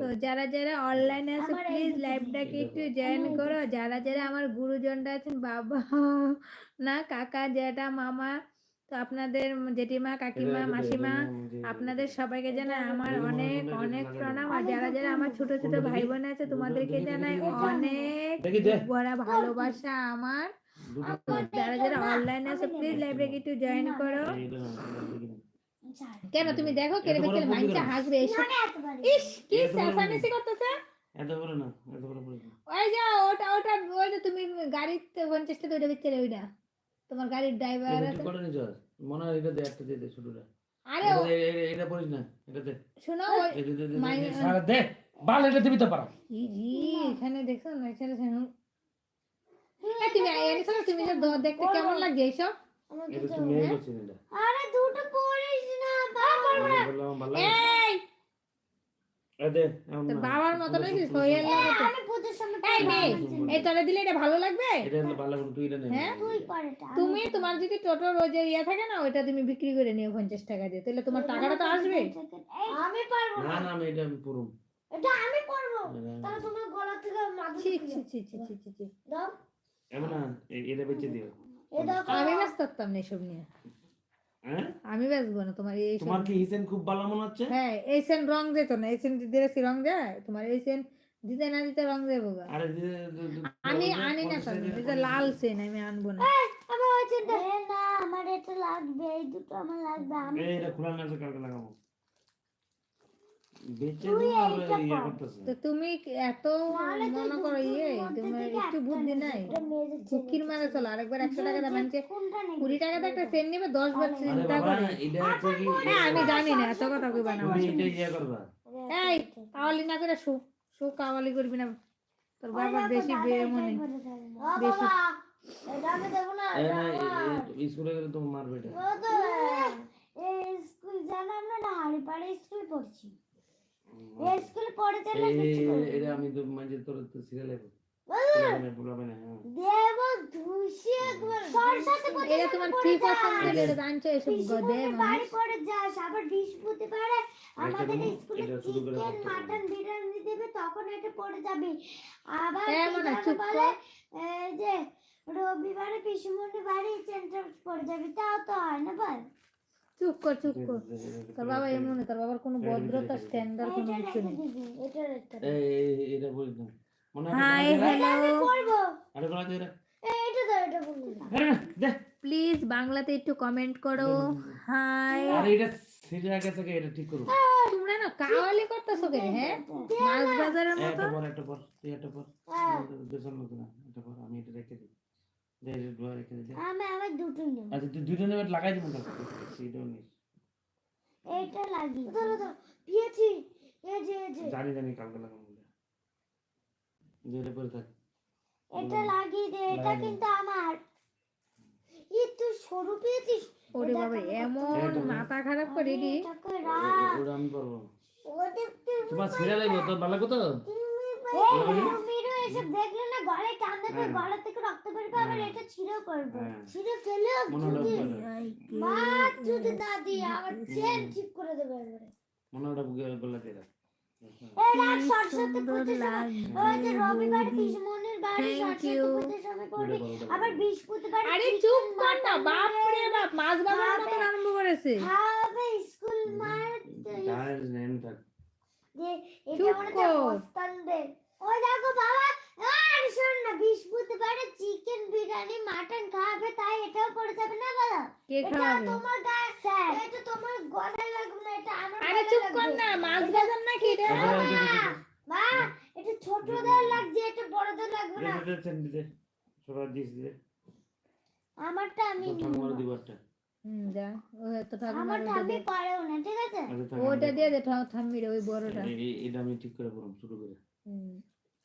তো যারা যারা অনলাইনে আছে প্লিজ লাইভটাকে একটু জয়েন করো। যারা যারা আমার গুরুজনরা আছেন বাবা না কাকা জ্যাঠা মামা তো আপনাদের জেঠিমা কাকিমা মাসিমা আপনাদের সবাইকে জানাই আমার অনেক অনেক প্রণাম। আর যারা যারা আমার ছোট ছোট ভাই বোন আছে তোমাদেরকে জানাই। অনেক বড় ভালোবাসা আমার। যারা যারা অনলাইনে আছে প্লিজ। লাইভটাকে একটু জয়েন করো। কেন তুমি দেখো কেড়ে বড় বুদ্ধি মাইনটা করো। হাসবে পারি। ইস কি বড় করতেছে এত বড় না এত বড় পড়ে ওই যে ওটা ওটা ওই যে তুমি গাড়িতে পঞ্চাশটা তো ওটা বেচছিলে ওইটা। তোমার গাড়ির ড্রাইভার আছে। করে নিছ মনে হয় এটা দে একটা দে দে ছোটটা। আরে এটা পড়িস না এটা দে। শোনো ওই এটা দে, দে, দে, মাই- দে, সারা দে বাল এটা দিবি তো পারা। ই জি, এখানে দেখো না এখানে শোনো এ, তুমি এনেছো না, তুমি যে দেখতে কেমন লাগছে এইসব এটা আরে দুটো পড়িস। আমি বললাম ভালো লাগে। এই! এ দে এমন তোর না। বাবার মতো নাকি সোহেল আমি এই মেয়ে পড়ব। এই তলে দিলে এটা ভালো লাগবে? এটা হলো ভালো করে তুই এটা নে। হ্যাঁ? তুমি তোমার যদি ইয়ে থাকে না ওইটা তুমি বিক্রি করে নিও পঞ্চাশ টাকা দিয়ে। তাহলে তোমার টাকাটা তো আসবে। আমি পারব না না। না আমি এটা আমি পুরো। এটা আমি পারব। তাহলে তোমার গলা থেকে মাদুর ছি ছি ছি ছি ছি ছি ছি। দাও। এমন না এটা বেচে দিও। আমি ব্যস্ত থাকতাম না এসব নিয়ে। আমি বেচবো না তোমার এই তোমার কি এইসেন খুব ভালো মনে হচ্ছে? হ্যাঁ এইসেন রং যেত না এইসেন সেন দিলে রং যায়? তোমার এইসেন দিতে না দিতে রং দেবো গা। আরে আমি আনি না তো এটা লাল সেন আমি আনব না। আমার ওই চিন্তা হ্যাঁ না আমার এটা লাগবে এই দুটো আমার লাগবে আমি এটা খোলা না আছে কালকে লাগাবো বেচে তুই দিও আর এইটা ইয়ে কর। করতেছে তো তুমি এত মনে করো ইয়ে তোমার একটু বুদ্ধি নাই। এটা মেয়েদের ঝুঁকির মারে চলো আরেকবার একশো টাকা দাম আনছে কুড়ি টাকা তো একটা সেন নেবে দশ বার আরে চিন্তা করে। কি? হ্যাঁ আমি জানি না এত কথা এটা ইয়ে করবা। এই কাওয়ালি না করে শু শু কাওয়ালি করবি না। তোর বাবা বেশি বেয়ে মনে। বেশি। স্কুলে গেলে তোমার মারবে জানো আমরা না হাড়িপাড়ে স্কুল পড়ছি। স্কুলে পড়ে চলে এই- কিছু এই- করব। এটা আমি তো মাঝে তোর তো সিরিয়ালে পুরাবে না হ্যাঁ। তখন এটা পড়ে যাবে। আবার হ্যাঁ, যে রবিবারে পিসুমনি বাড়ি পড়ে যাবে তাও তো হয় না বল? চুপ কর চুপ কর। তোর বাবা এমন তোর বাবার কোনো ভদ্রতা স্ট্যান্ডার্ড কোনো কিছু নেই। এটা দিবি। এই এটা বলিস না মনে হয় হাই হ্যালো। আরে বলা যায় এই, এটা দাও এটা বলব না দে। প্লিজ বাংলাতে একটু কমেন্ট করো। হাই। আরে এটা সিরিয়া গেছে কে? এটা ঠিক করো। তোমরা না কাওয়ালি করতেছো কে হ্যাঁ? মাছ বাজারের মতো? একটা পর একটা পর একটা পর। হ্যাঁ। মতো না একটা পর আমি এটা রেখে দিই। আমি আমার দুটো নেব। আচ্ছা তুই দুটো নেবে লাগাই দিব কালকে সেইটাও নিস। এইটা লাগি ধরো ধরো দিয়েছি। এই যে এই যে। জানি জানি কালকে লাগাবো বলে। যে এটা থাক। এটা লাগিয়ে দে এটা কিন্তু আমার। ই তুই সরু পেয়েছিস। ওরে বাবা এমন মাথা খারাপ করে ওটা আমি তুই তোমার সিরিয়াল তোর ভালো কথা এসব দেখলে না গলায় টান দেবে হ্যাঁ। গলা থেকে রক্ত বেরবে আবার হ্যাঁ। এটা ছিঁড়েও করবে। হ্যাঁ। ছিঁড়ে ফেলে যদি মা যদি না দিয়ে আবার চেন ঠিক করে দেবে একবারে মনে ওটা বুকে গলা দিয়ে রাখ করবি। স্কুল মার এটা মনে ওই দেখো বাবা শোন না বৃহস্পতিবারে চিকেন বিরিয়ানি মাটন খাবে তাই এটাও পড়ে যাবে না বলো? কে এটা তোমার গায়ে স্যার। এটা তোমার গলায় লাগবে না এটা আমার আরে চুপ কর না মাছ বাজার এটা এটা- এটা- এটা- এটা- মা এটা ছোটদের লাগছে এটা বড়দের লাগবে না। দে, চেন দিতে। ছোড়া দিস দিতে। আমারটা আমি তোর নিব। ঠাকুমারও দিব হুম যা ও তো ঠাকুমার আমারটা ওটা পারেও না ঠিক আছে? আচ্ছা, ওটা দিয়ে দে ঠাম থাম্মি ওই বড়টা। এটা আমি ঠিক করে পড়াম শুরু করে। হুম।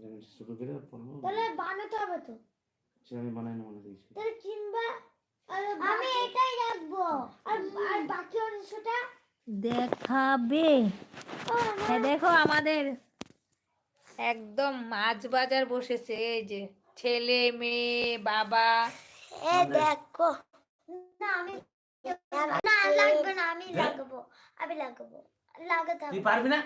করে পড়ব। তাহলে বানাতে হবে তো। সে আমি বানাই না মনে দিয়েছি তাহলে কিনবা আমি এটাই রাখব। আর আর বাকি অংশটা দেখাবে। হ্যাঁ দেখো আমাদের একদম মাছ বাজার বসেছে এই যে ছেলে মেয়ে বাবা। এ দেখো। না আমি না লাগবে না আমি লাগাবো আমি লাগাবো। লাগাতে তুই পারবি না?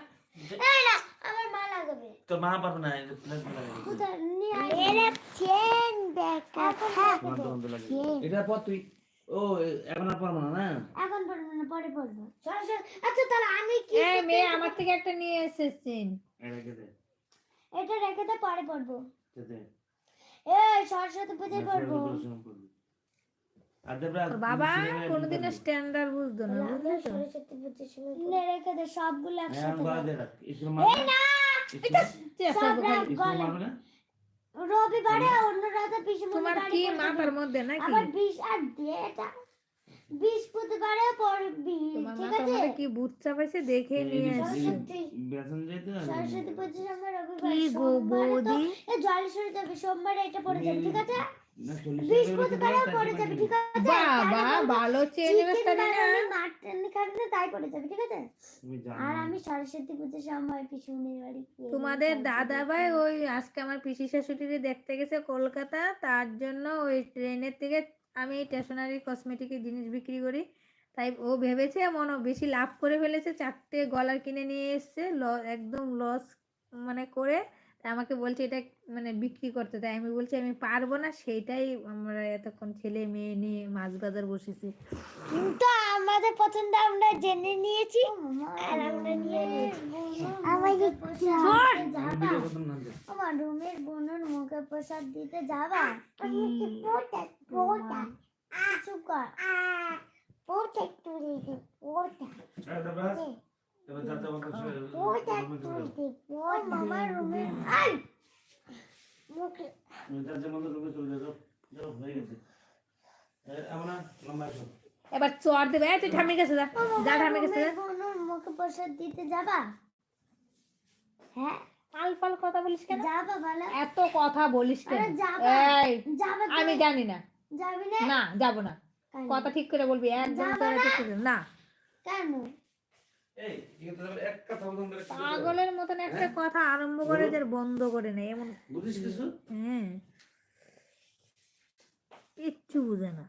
আমার মা লাগাবে। তোর মা পারবে না এটা প্লাস লাগাবে কোথায়? নিয়ে মেরে চেন দেখা বন্ধ বন্ধ লাগে এটা পর তুই ও এখন আর পারব না না? এখন পড়ব না পরে পড়ব। আচ্ছা তাহলে আমি কি এই মেয়ে আমার থেকে একটা নিয়ে এসেছেন এটা রেখে দে। এটা রেখে দে পরে পড়ব। দে, এই সরস্বতী পূজায় পড়ব। বাবা কোনোদিনও স্ট্যান্ডার্ড বুঝতো না বুঝলি তো? সরস্বতী পূজার সময় নে রেখে দে সবগুলো হ্যাঁ একসাথে না! সব রাখ রবিবারে অন্য রাতে তোমার কি মাথার মধ্যে নাকি? আবার বিশ আর এটা বৃহস্পতিবারে পড়বি তোমার ঠিক আছে? কি বুট চাপাইছে দেখে নিয়ে আসছে? সরস্বতী যেতে পুজোর সময় রবিবার কি গো বৌদি? জলেশ্বরী যাবে সোমবারে এটা পড়ে যাবে ঠিক আছে? বাবা ভালো আর আমি সরস্বতী পুজোর সময় বাড়ি তোমাদের দাদা ভাই ওই আজকে আমার পিসি শাশুড়িরে দেখতে গেছে কলকাতা তার জন্য ওই ট্রেনের থেকে আমি স্টেশনারি কসমেটিকের জিনিস বিক্রি করি। তাই ও ভেবেছে মনে বেশি লাভ করে ফেলেছে চারটে গলার কিনে নিয়ে এসছে একদম লস মানে করে। তাই আমাকে বলছে এটা মানে বিক্রি করতে। তাই আমি বলছি আমি পারব না সেইটাই আমরা এতক্ষণ ছেলে মেয়ে নিয়ে মাছ বাজার বসেছি। কিন্তু আমাদের পছন্দ আমরা জেনে নিয়েছি আর আমরা নিয়ে নিয়েছি আমাদের। আমার রুমের বোনের মুখে প্রসাদ দিতে যাবা? কিছু কর। পোটা একটু দিদি পোটা এই দেবরা এবার যাতে আমাকে পোটা একটু দিদি পোটা মামার রুমে। আই মুখে যার যেমন রুমে চলে যাও যাও হয়ে গেছে। আমরা লম্বা এবার চর দেবে তুই ঠামির কাছে যা যা ঠামির কাছে যা। মুখে প্রসাদ দিতে যাবা? হ্যাঁ। পাল পাল কথা বলিস কেন? যাবা বলো। এত কথা বলিস কেন? এই আমি জানি না। যাবি না? না যাব না। কথা ঠিক করে বলবি একদম না? ঠিক করে না। কেন? পাগলের মতন একটা কথা আরম্ভ করে যে বন্ধ করে নেই এমন বুঝিস কিছু? হ্যাঁ। কিচ্ছু বুঝে না।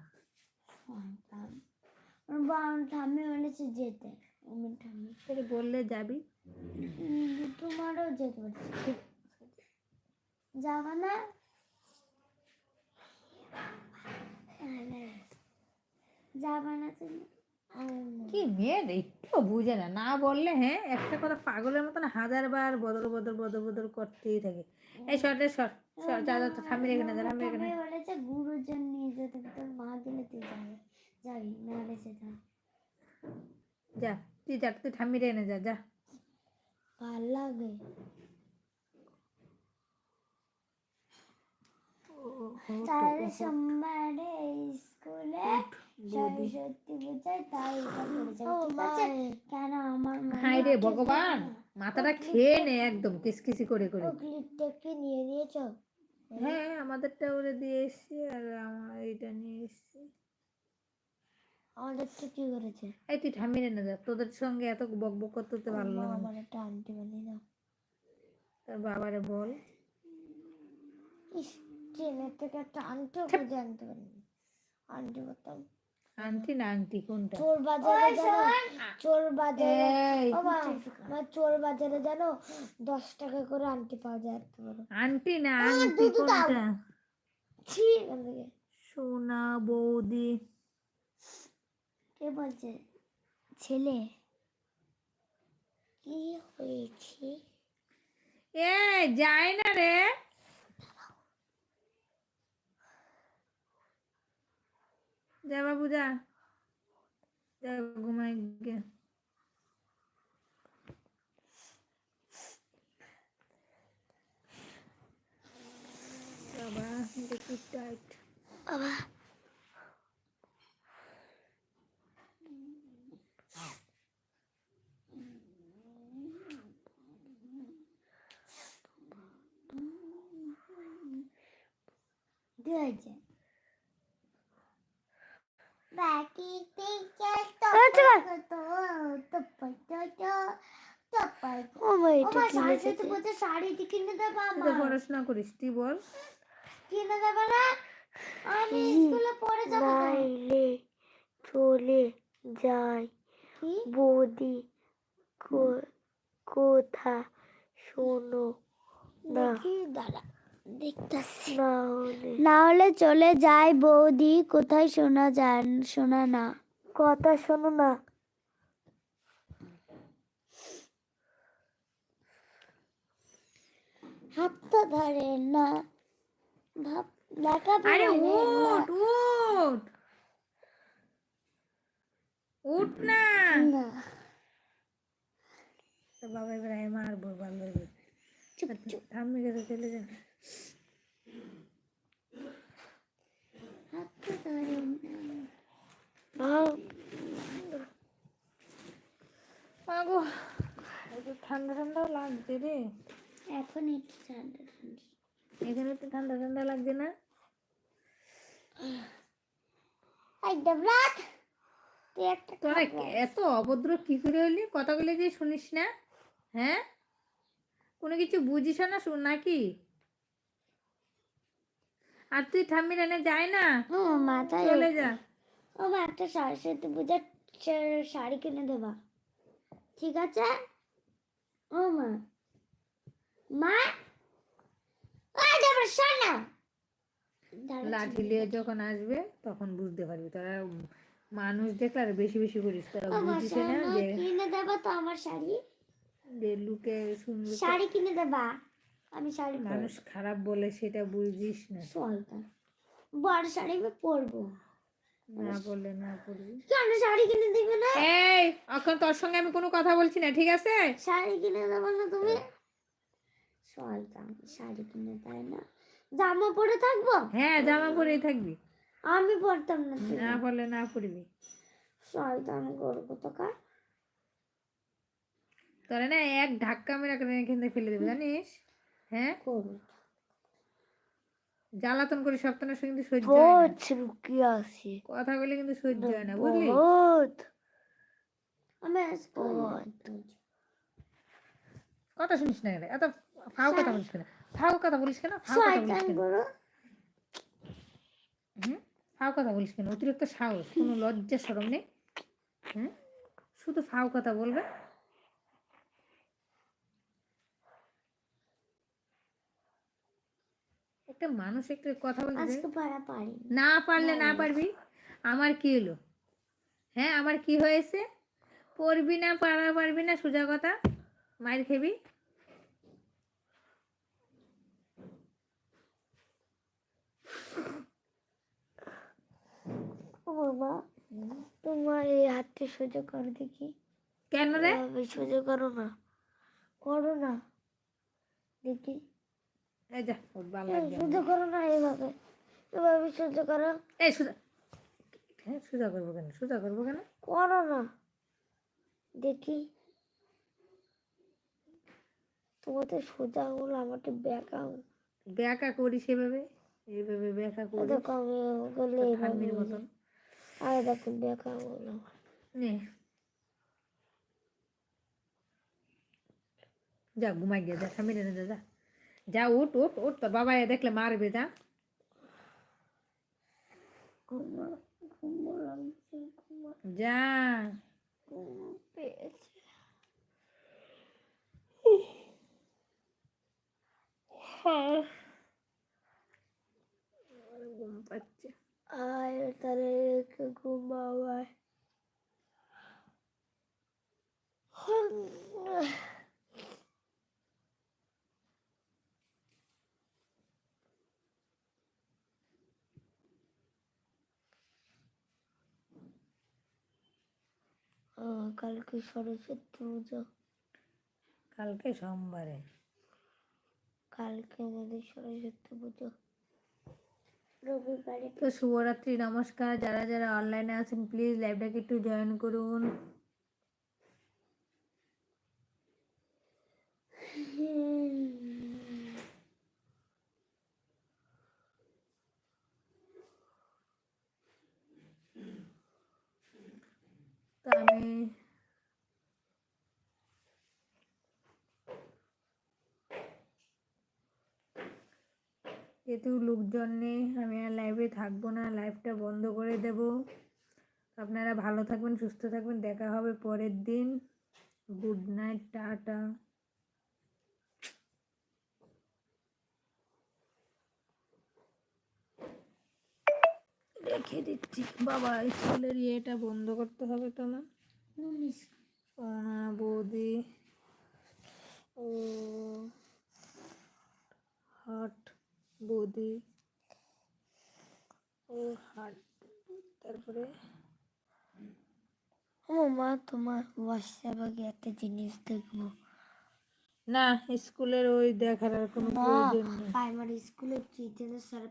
ঠাম্মি বলেছে যেতে। আমি ঠাম্মি। তোকে বললে যাবি? তোমারও যেতে বলছে। যাবা না? যাবা না তুমি? কি মেয়ে রে, একটু বুঝে না না বললে হ্যাঁ একটা কথা পাগলের মতন হাজার বার বদল বদল বদল বদল করতেই থাকে এই শর্টে শর্ট শর্ট যা রেখে না যা রেখে না ঠাম্মি বলেছে গুরুজন নিয়ে যেতে তোর মা গেলে তুই যাবি যাবি না হলে যা তুই যা তুই ঠামি রেখে না যা যা ভালো লাগে তাহলে সোমবারে স্কুলে সরস্বতী পূজায় তাই এটা করে যাবে ঠিক আছে? কেন আমার হাই রে ভগবান মাথাটা খেয়ে নে একদম কিসকিসি করে করে। ক্লিপটাকে নিয়ে নিয়েছো হ্যাঁ আমাদেরটা ওরে দিয়ে এসছি আর আমার এইটা নিয়ে এসছি। আমাদের তো কি করেছে? এই তুই ঠামি না যা তোদের সঙ্গে এত বক বক করতে তো ভালো লাগে আমার একটা আন্টি তোর বাবারে বল। ইস ট্রেনের থেকে একটা আন্টিও খুঁজে আনতে পারিনি। আন্টি করতাম আন্টি না আন্টি কোনটা? চোর বাজারে জানো? চোর বাজারে চোর বাজারে জানো দশ টাকা করে আন্টি পাওয়া যায় এত বড়। আন্টি না আন্টি কোনটা? ছি সোনা বৌদি। কে বলছে? ছেলে। কি হয়েছে? এ যায় না রে। যা বাবু যা। যা ঘুমাই গে বাবা দেখি টাইট বাবা কি হয়েছে বাটিতে সরস্বতী পুজো শাড়িটি কিনে দেবো। তুই তো পড়াশোনা করিস তুই বল। কিনে দেবে না? আমি স্কুলে পড়ে যাব। বাইরে চলে কি? বৌদি কোথা শোনো দেখি দাঁড়া দেখতেছি। না হলে। চলে যায় বৌদি কোথায় শোনা যায় শোনা না। কথা শোনো না। হাতটা ধরে না। ভাব লেখা আরে উঠ উঠ উঠ না। বাবা এবার আমি মারবো চুপ ঠাম্মি কাছে চলে যান ঠান্ডা ঠান্ডাও লাগছে রে। এখন একটু ঠান্ডা ঠান্ডা। এখানে তো ঠান্ডা ঠান্ডা লাগছে না? তোরা এত অভদ্র কি করে হলি? কথাগুলো যে শুনিস না হ্যাঁ? কোনো কিছু বুঝিস না শুন নাকি? আর তুই ঠাম্মির এনে যায় না? ও মাথায় চলে যা। ও মা একটা সরস্বতী পূজার শাড়ি কিনে দেবা। ঠিক আছে? ও মা। মা? লাঠি নিয়ে যখন আসবে তখন বুঝতে পারবি। তোরা মানুষ দেখলে আর বেশি বেশি করিস। তোরা বুঝিস না যে কিনে দেবা তো আমার শাড়ি। যে লুকে শাড়ি কিনে দেবা। আমি শাড়ি মানুষ খারাপ বলে সেটা বুঝিস না। শয়তান বড় শাড়ি আমি পরবো। না বললে না পড়বি কেন শাড়ি কিনে দিবে না? এই এখন তোর সঙ্গে আমি কোনো কথা বলছি না ঠিক আছে? শাড়ি কিনে দেবো না তুমি? শয়তান শাড়ি কিনে দেয় না? জামা পরে থাকব? হ্যাঁ জামা পরেই থাকবি। আমি পরতাম না না না শয়তান করব তো কার? তোরা না এক ধাক্কা মেরে করে এখান ফেলে দেবে জানিস? হ্যাঁ? করব। জ্বালাতন করে সপ্তাহের সঙ্গে কিন্তু সহ্য হয় আছে। কথা বলে কিন্তু সহ্য হয় না বুঝলি? আমি কথা শুনিস না এত ফাও কথা বলিস কেন? ফাও কথা বলিস কেন? ফাও কথা বলিস কেন? করো হুম? ফাও কথা বলিস কেন? অতিরিক্ত সাহস কোনো লজ্জা সরম নেই? শুধু ফাও কথা বলবে? একটা মানুষ একটা কথা বলতে না পারলে না পারবি? আমার কি হলো? হ্যাঁ আমার কি হয়েছে? পড়বি না পারা পারবি না সোজা কথা? মায়ের খেবি? ও বাবা তোমার এই হাতটা সোজা করো দেখি। কেন রে? সোজা করো না করো না। দেখি। এই যা সোজা করো না এইভাবে এভাবে সোজা করো। এই সোজা। হ্যাঁ সোজা করব কেন? সোজা করব কেন? করো না। দেখি। তোমাদের সোজা আঙুল আমারটা ব্যাক ব্যাকা করি সেভাবে এইভাবে ব্যাকা করি করলে মতন। আর দেখো ব্যাক আঙুল আমার নে। যা ঘুমাই গিয়ে যা স্বামী রে যা যা। যা উঠ উঠ উঠ তোর বাবা এ দেখলে মারবে যা। যা। ঘুম পেয়েছে ঘুম তাহলে রেখে ঘুমাবায় কালকে সরস্বতী পুজো। কালকে সোমবারে। কালকে আমাদের সরস্বতী পুজো। রবিবারে। তো শুভরাত্রি, নমস্কার। যারা যারা অনলাইনে আছেন প্লিজ লাইভটাকে একটু জয়েন করুন। তো আমি যেহেতু লোকজন নেই আমি আর লাইভে থাকব না লাইভটা বন্ধ করে দেব। আপনারা ভালো থাকবেন সুস্থ থাকবেন দেখা হবে পরের দিন। Good night tata. রেখে দিচ্ছি। বাবা স্কুলের ইয়েটা বন্ধ করতে হবে তো না? সোনা বৌদি। ও হাট বৌদি ও হাট তারপরে? ও মা তোমার হোয়াটসঅ্যাপে একটা জিনিস দেখব। না স্কুলের ওই দেখার আর কোনো প্রয়োজন নেই। প্রাইমারি স্কুলে কি স্যার